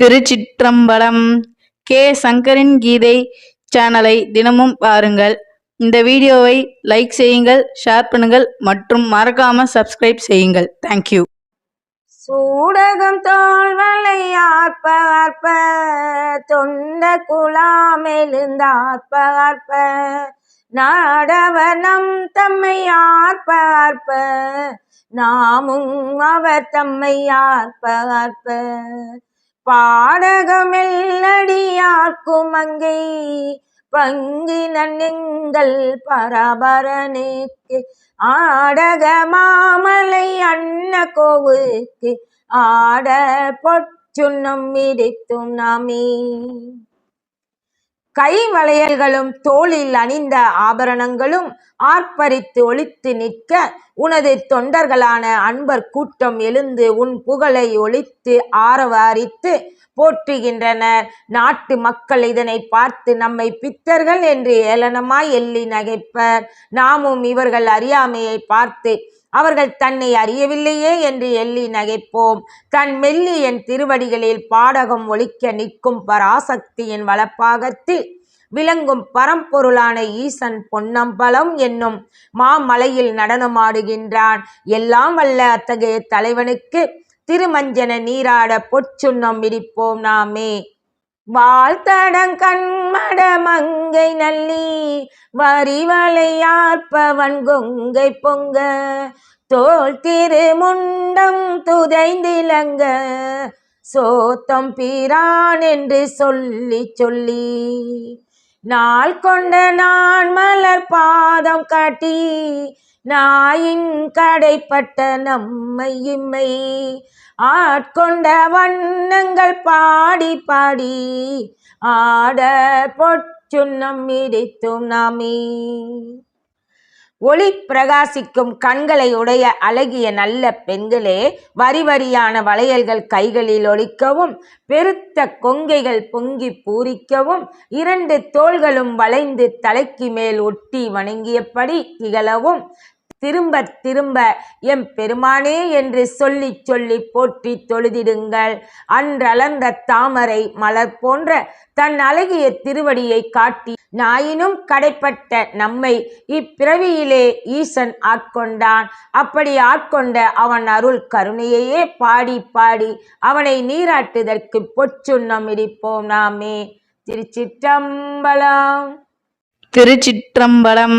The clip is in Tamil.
திருச்சிற்றம்பலம் கே. சங்கரின் கீதை சேனலை தினமும் பாருங்கள். இந்த வீடியோவை லைக் செய்யுங்கள் ஷேர் பண்ணுங்கள் மற்றும் மறக்காம சப்ஸ்கிரைப் செய்யுங்கள். தேங்க்யூ சூடகம் தோல்வலை ஆர்ப்ப ஆர்ப்ப தொண்ட குழாம் எழுந்தார்ப்ப ஆர்ப்ப நாடவனம் நம் தம்மை ஆர்ப்ப ஆர்ப்ப நாமும் அவர் தம்மை ஆர்ப்ப ஆர்ப்ப பாடகமெல்லடியார்க்கும் அங்கை. பங்கினன் எங்கள் பரபரனுக்கு ஆடக மாமலை அன்ன கோவுக்கு ஆட பொற்றுண்ணம் இடித்தும் நாமே. கை வளையல்களும் தோளில் அணிந்த ஆபரணங்களும் ஆர்ப்பரித்து ஒளித்து நிற்க உனது தொண்டர்களான அன்பர் கூட்டம் எழுந்து உன் புகழை ஒழித்து ஆரவாரித்து போற்றுகின்றனர். நாட்டு மக்கள் இதனை பார்த்து நம்மை பித்தர்கள் என்று ஏளனமாய் எள்ளி நகைப்பர். நாமும் இவர்கள் அறியாமையை பார்த்து அவர்கள் தன்னை அறியவில்லையே என்று எள்ளி நகைப்போம். தன் மெல்லி என் திருவடிகளில் பாடகம் ஒழிக்க நிற்கும் பராசக்தியின் வளப்பாகத்தில் விளங்கும் பரம்பொருளான ஈசன் பொன்னம்பலம் என்னும் மாமலையில் நடனமாடுகின்றான். எல்லாம் வல்ல அத்தகைய தலைவனுக்கு திருமஞ்சன நீராட பொற்சுன்னம் விரிப்போம் நாமே. வாழ்த்தடங் கண்மட மங்கை நல்லி வரிவளையார்ப்பவன் கொங்கை பொங்க தோல் திரு முண்டம் துதைந்திலங்க சோத்தம் பீரான் என்று சொல்லி சொல்லி. நாள் கொண்ட நான் மலர் பாதம் காட்டி நாயின் கடைப்பட்ட நம்மை இம்மை. ஆட்கொண்ட வண்ணங்கள் பாடி பாடி ஆட பொற்சுண்ணம் இடித்தும் நாமே. ஒளி பிரகாசிக்கும் கண்களை உடைய அழகிய நல்ல பெண்களே வரி வரியான வளையல்கள் கைகளில் ஒலிக்கவும் பெருத்த கொங்கைகள் பொங்கி பூரிக்கவும் இரண்டு தோள்களும் வளைந்து தலைக்கு மேல் ஒட்டி வணங்கியபடி திகழவும். திரும்ப திரும்ப எம் பெருமானே என்று சொல்லி சொல்லி போற்றி தொழுதிடுங்கள். அன்றளர்ந்த தாமரை மலர் போன்ற தன் அழகிய திருவடியை காட்டி நாயினும் கடைப்பட்ட நம்மை இப்பிறவியிலே ஈசன் ஆட்கொண்டான். அப்படி ஆட்கொண்ட அவன் அருள் கருணையையே பாடி பாடி அவனை நீராட்டுதற்கு பொச்சுண்ணம் இடிப்போம் நாமே. திருச்சிற்றம்பலம். திருச்சிற்றம்பலம்.